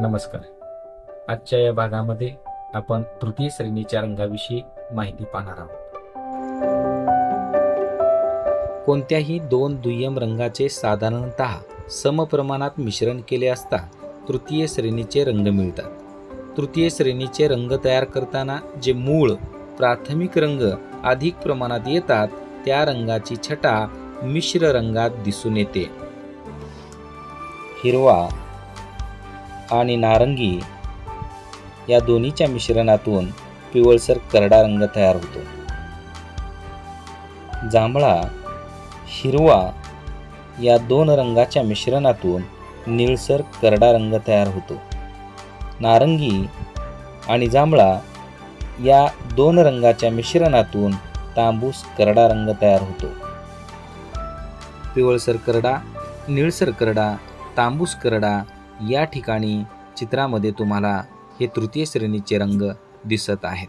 नमस्कार. आजच्या या भागामध्ये आपण तृतीय श्रेणीच्या रंगाविषयी माहिती पाहणार आहोत. कोणत्याही दोन दुय्यम रंगाचे साधारणत समप्रमाणात मिश्रण केले असता तृतीय श्रेणीचे रंग मिळतात. तृतीय श्रेणीचे रंग तयार करताना जे मूळ प्राथमिक रंग अधिक प्रमाणात येतात त्या रंगाची छटा मिश्र रंगात दिसून येते. हिरवा आणि नारंगी या दोन्हीच्या मिश्रणातून पिवळसर करडा रंग तयार होतो. जांभळा हिरवा या दोन रंगाच्या मिश्रणातून निळसर करडा रंग तयार होतो. नारंगी आणि जांभळा या दोन रंगाच्या मिश्रणातून तांबूस करडा रंग तयार होतो. पिवळसर करडा निळसर करडा तांबूस करडा या ठिकाणी चित्रामध्ये तुम्हाला हे तृतीय श्रेणीचे रंग दिसत आहेत.